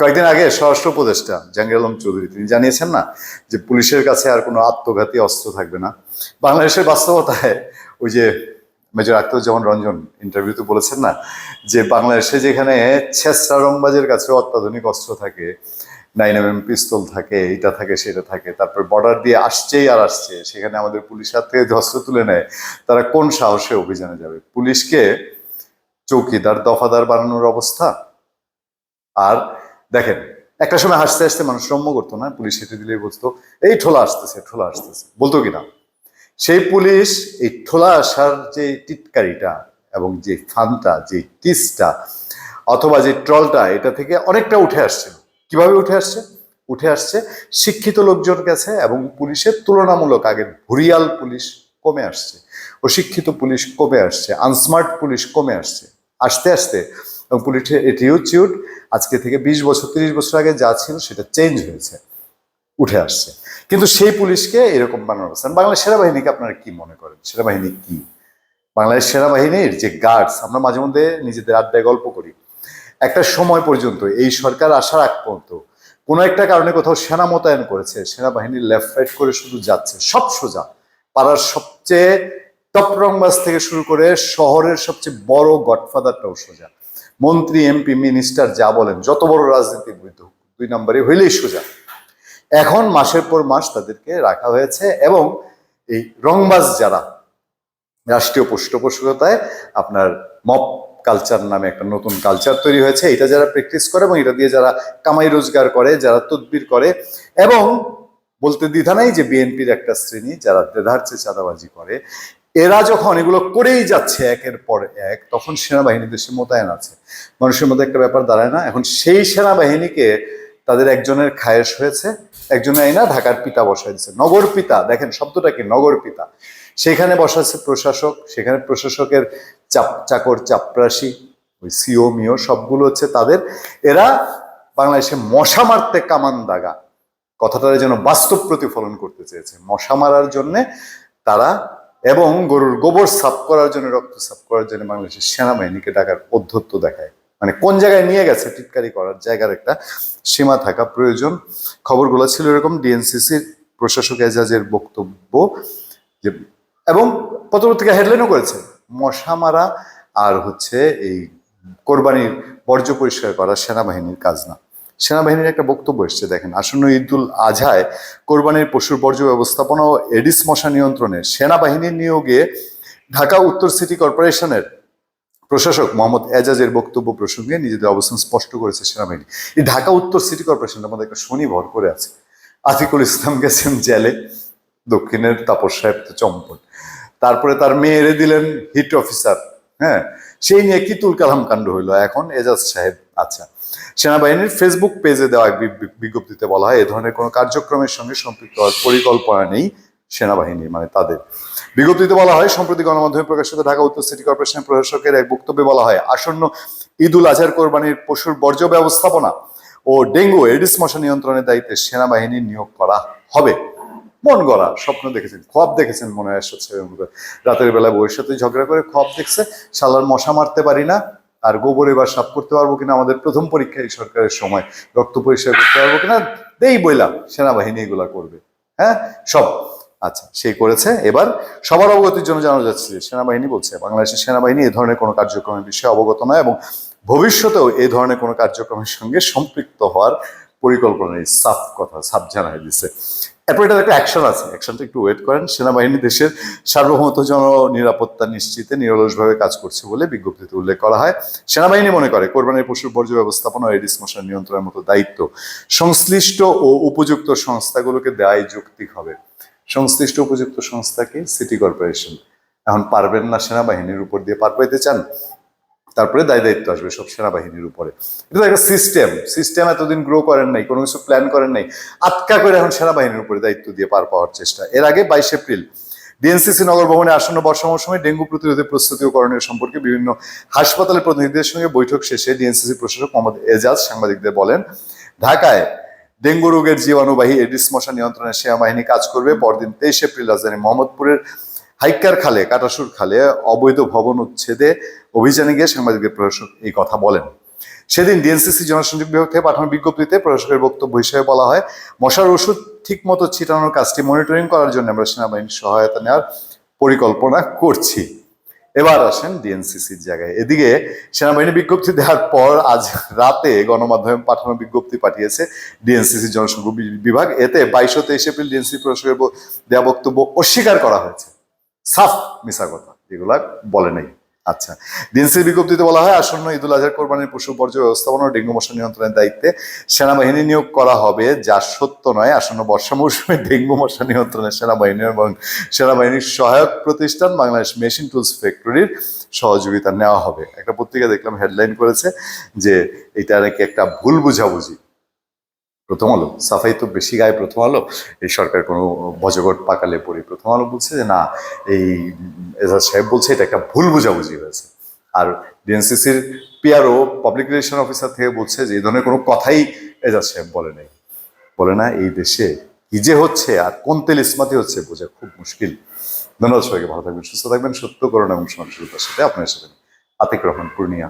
কয়েকদিন আগে স্বরাষ্ট্র উপদেষ্টা জাহাঙ্গীর আলম চৌধুরী, তিনি জানিয়েছেন না যে পুলিশের কাছে আর কোনো আত্মঘাতী অস্ত্র থাকবে না। বাংলাদেশের বাস্তবতায় ওই যে মেজর আখতারুজ্জামান রঞ্জন ইন্টারভিউতে বলেছেন না যে বাংলাদেশে যেখানে ছেসরা কাছে অত্যাধুনিক অস্ত্র থাকে নাইন এম এম পিস্তল থাকে, এটা থাকে, সেটা থাকে, তারপর বর্ডার দিয়ে আসছেই আর আসছে, সেখানে আমাদের পুলিশ হাত থেকে অস্ত্র তুলে নেয়, তারা কোন সাহসে অভিযানে যাবে? পুলিশকে চৌকিদার, দফাদার বানানোর অবস্থা? আর দেখেন, একটা সময় হাসতে হাসতে মানুষ রম্য করতো না, পুলিশ হেঁটে দিলেই বলতো, এই ঠোলা আসতেছে ঠোলা আসতেছে। বলতো কিনা সেই পুলিশ এই ঠোলা আসার যে টিটকারিটা এবং যে ফানটা, যে টিসটা, অথবা যে ট্রলটা, এটা থেকে অনেকটা উঠে আসছে। কীভাবে উঠে আসছে? উঠে আসছে শিক্ষিত লোকজন গেছে এবং পুলিশের তুলনামূলক আগের ভুরিয়াল পুলিশ কমে আসছে। অশিক্ষিত পুলিশ কমে আসছে, আনস্মার্ট পুলিশ কমে আসছে। আস্তে আস্তে এবং পুলিশের অ্যাটিউড আজকে থেকে বিশ বছর, তিরিশ বছর আগে যা ছিল সেটা চেঞ্জ হয়েছে, উঠে আসছে। কিন্তু সেই পুলিশকে এরকম বানানো হচ্ছে। বাংলাদেশ সেনাবাহিনীকে আপনারা কি মনে করেন? সেনাবাহিনী কি? বাংলাদেশ সেনাবাহিনীর যে গার্ডস আমরা মাঝে মধ্যে নিজেদের আড্ডায় গল্প করি। একটা সময় পর্যন্ত এই সরকার আসার আগ পর্যন্ত কোনো একটা কারণে কোথাও সেনা মোতায়েন করেছে সেনাবাহিনীর লেফট রাইট করে শুধু যাচ্ছে, সব সোজা। পাড়ার সবচেয়ে টপ রংবাজ থেকে শুরু করে শহরের সবচেয়ে বড় গডফাদারটাও সোজা। মন্ত্রী, এমপি, মিনিস্টার যা বলেন, যত বড় রাজনীতিবিদ হোক দুই নম্বরে হইলেই সোজা। এখন মাসের পর মাস তাদেরকে রাখা হয়েছে এবং এই রংবাজ যারা, রাষ্ট্রীয় পৃষ্ঠপোষকতায় আপনার মপ কালচার নামে একটা নতুন কালচার তৈরি হয়েছে, এটা যারা প্র্যাকটিস করে এবং এটা দিয়ে যারা কামাই রোজগার করে, যারা তদবির করে এবং বলতে দ্বিধা নাই যে বিএনপির একটা শ্রেণি, যারা দেধারচে চাঁদাবাজি করে এরা যখন এগুলো করেই যাচ্ছে একের পর এক, তখন সেনাবাহিনী দেশে মোতায়েন আছে। মানুষের মধ্যে একটা ব্যাপার দাঁড়ায় না, এখন সেই সেনাবাহিনীকে তাদের একজনের খায়েশ হয়েছে, একজনের আইনা ঢাকার পিতা বসাই দিচ্ছে নগর পিতা, দেখেন শব্দটা কি? নগর পিতা। সেখানে বসাচ্ছে প্রশাসক, সেখানে প্রশাসকের চাপ, চাকর, চাপরাশি, ওই সিও, মিও, সবগুলো হচ্ছে তাদের। এরা বাংলাদেশে মশা মারতে কামান দাগা। কথাটা যেন বাস্তব প্রতিফলন করতে চেয়েছে। মশা মারার জন্যে তারা এবং গরুর গোবর সাফ করার জন্য, রক্ত সাফ করার জন্য বাংলাদেশের সেনাবাহিনীকে ডাকার অধ্যত্ত দেখায়। মানে কোন জায়গায় নিয়ে গেছে, টিটকারি করার জায়গার একটা সীমা থাকা প্রয়োজন। খবরগুলো ছিল এরকম, ডিএনসিসির প্রশাসক এজাজের বক্তব্য যে, এবং পত্রপত্রিকা হেডলাইনও করেছে, মশা মারা আর হচ্ছে এই কোরবানির বর্জ্য পরিষ্কার করা সেনাবাহিনীর কাজ না। সেনাবাহিনীর একটা বক্তব্য এসছে, দেখেন, আসন্ন ঈদুল আজহায় কোরবানির পশুর বর্জ্য ব্যবস্থাপনা ও এডিস মশা নিয়ন্ত্রণে সেনাবাহিনীর নিয়োগে ঢাকা উত্তর সিটি কর্পোরেশনের প্রশাসক মোহাম্মদ এজাজের বক্তব্য প্রসঙ্গে নিজেদের অবস্থান স্পষ্ট করেছে সেনাবাহিনী। এই ঢাকা উত্তর সিটি কর্পোরেশনের মধ্যে একটা শনি ভর করে আছে। আতিকুল ইসলাম গেছেন জেলে, দক্ষিণের তাপস সাহেব তো চম্পন তারপরে তার মেয়েরে দিলেন হিট অফিসার হ্যাঁ? সেই নিয়ে কি তুল কালাম কাণ্ড হইল এখন? এজাজ সাহেব আচ্ছা। সেনাবাহিনীর ফেসবুক পেজে দেওয়া এক বিজ্ঞপ্তিতে বলা হয়, এ ধরনের কোনো কার্যক্রমের সঙ্গে সম্পৃক্ত হওয়ার পরিকল্পনা নেই সেনাবাহিনীর মানে তাদের। বিজ্ঞপ্তিতে বলা হয়, সম্প্রতি গণমাধ্যমে প্রকাশিত ঢাকা উত্তর সিটি কর্পোরেশনের প্রশাসকের এক বক্তব্যে বলা হয়, আসন্ন ঈদুল আজহার কোরবানির পশুর বর্জ্য ব্যবস্থাপনা ও ডেঙ্গু, এডিস মশা নিয়ন্ত্রণের দায়িত্বে সেনাবাহিনী নিয়োগ করা হবে। মন গড়া, স্বপ্ন দেখেছেন, খোয়াব দেখেছেন মনে হয় রাতের বেলা বউয়ের সাথে ঝগড়া করে খোয়াব দেখছে, শালার মশা মারতে পারি না। আর গোবর এবার সাফ করতে পারব কিনা আমাদের প্রথম পরীক্ষা এই সরকারের সময়। রক্ত পরিষ্কার করতে পারব কিনা দেই বইলাম, সেনাবাহিনী এগুলা করবে। হ্যাঁ? সব। আচ্ছা সেই করেছে। এবার সবার অবগতির জন্য জানা যাচ্ছে যে সেনাবাহিনী বলছে, বাংলাদেশের সেনাবাহিনী এ ধরনের কোনো কার্যক্রমের বিষয়ে অবগত নয় এবং ভবিষ্যতেও এই ধরনের কোনো কার্যক্রমের সঙ্গে সম্পৃক্ত হওয়ার পরিকল্পনা নেই। সাফ কথা, সাফ জানাই দিছে। এরপর এটার একটা অ্যাকশন আছে। অ্যাকশনটা একটু ওয়েট করেন। সেনাবাহিনী দেশের সার্বভৌমত জন নিরাপত্তা নিশ্চিতে নিরলসভাবে কাজ করছে বলে বিজ্ঞপ্তিতে উল্লেখ করা হয়। সেনাবাহিনী মনে করে, কোরবানির পশুর বর্জ্য ব্যবস্থাপনা এডিস মশার নিয়ন্ত্রণের মতো দায়িত্ব সংশ্লিষ্ট ও উপযুক্ত সংস্থাগুলোকে দেয় যৌক্তিক হবে। সংশ্লিষ্ট উপযুক্ত সংস্থাকে সিটি কর্পোরেশন এখন পারবেন না সেনাবাহিনীর উপর দিয়ে পার পাইতে চান। তারপরে দায় দায়িত্ব আসবে সব সেনাবাহিনীর উপরে। এটা একটা সিস্টেম সিস্টেম এতদিন গ্রো করেন নাই, কোনো কিছু প্ল্যান করেন নাই, আটকা করে এখন সেনাবাহিনীর উপরে দায়িত্ব দিয়ে পার পাওয়ার চেষ্টা। এর আগে বাইশ এপ্রিল ডিএনসিসি নগর ভবনে আসন্ন বর্ষা মৌসুমে ডেঙ্গু প্রতিরোধে প্রস্তুতি করণীয় সম্পর্কে বিভিন্ন হাসপাতালের প্রতিনিধিদের সঙ্গে বৈঠক শেষে ডিএনসিসি প্রশাসক মোহাম্মদ এজাজ সাংবাদিকদের বলেন, ঢাকায় ডেঙ্গু রোগের জীবাণুবাহী এডিস মশা নিয়ন্ত্রণে সেনাবাহিনী কাজ করবে। পরদিন তেইশ এপ্রিল রাজধানী মোহাম্মদপুরের হাইকার খালে, কাটাসুর খালে অবৈধ ভবন উচ্ছেদে অভিযানে গিয়ে সাংবাদিকদের প্রশাসক এই কথা বলেন। সেদিন ডিএনসিসি জনসংযোগ বিভাগ থেকে পাঠানো বিজ্ঞপ্তিতে প্রশাসকের বক্তব্য হিসেবে বলা হয়, মশার ওষুধ ঠিক মতো ছিটানোর কাজটি মনিটরিং করার জন্য আমরা সেনাবাহিনীর সহায়তা নেওয়ার পরিকল্পনা করছি। এবার আসেন ডিএনসিসির জায়গায়। এদিকে সেনাবাহিনী বিজ্ঞপ্তি দেওয়ার পর আজ রাতে গণমাধ্যমে পাঠানো বিজ্ঞপ্তি পাঠিয়েছে ডিএনসিসি জনসংযোগ বিভাগ। এতে বাইশ তেইশ এপ্রিল ডিএনসি প্রশাসকের দেওয়া বক্তব্য অস্বীকার করা হয়েছে। সাফ মিশা কথা এগুলা বলে নাই। আচ্ছা ডিএনসির বিজ্ঞপ্তিতে বলা হয়, আসন্ন ঈদুল আজহার কোরবানির পশু বর্জ্য ব্যবস্থাপনা ও ডেঙ্গু মশা নিয়ন্ত্রণের দায়িত্বে সেনাবাহিনী নিয়োগ করা হবে, যা সত্য নয়, আসন্ন বর্ষা মৌসুমে ডেঙ্গু মশা নিয়ন্ত্রণে সেনাবাহিনী এবং সেনাবাহিনীর সহায়ক প্রতিষ্ঠান বাংলাদেশ মেশিন টুলস ফ্যাক্টরির সহযোগিতা নেওয়া হবে। একটা পত্রিকা দেখলাম, হেডলাইন করেছে যে, এটা নাকি একটা ভুল বুঝাবুঝি। প্রথম আলো। সাফাই তো বেশি গায়ে প্রথম আলো। এই সরকার কোনো বজগট পাকালে পড়ে প্রথম আলো বলছে যে, না, এই এজাজ সাহেব বলছে এটা একটা ভুল বুঝাবুঝি হয়েছে। আর ডিএনসিসির পিআরও, পাবলিক রিলেশন অফিসার থেকে বলছে যে, এই ধরনের কোনো কথাই এজাজ সাহেব বলে নাই। বলে না, এই দেশে কি যে হচ্ছে আর কোন তেল ইসমাতি হচ্ছে বোঝা খুব মুশকিল। ধন্যবাদ সবাইকে, ভালো থাকবেন, সুস্থ থাকবেন। সত্য করুন এবং সহনশীলতার সাথে আপনার সাথে আতিক রহমান, পূর্ণিয়া।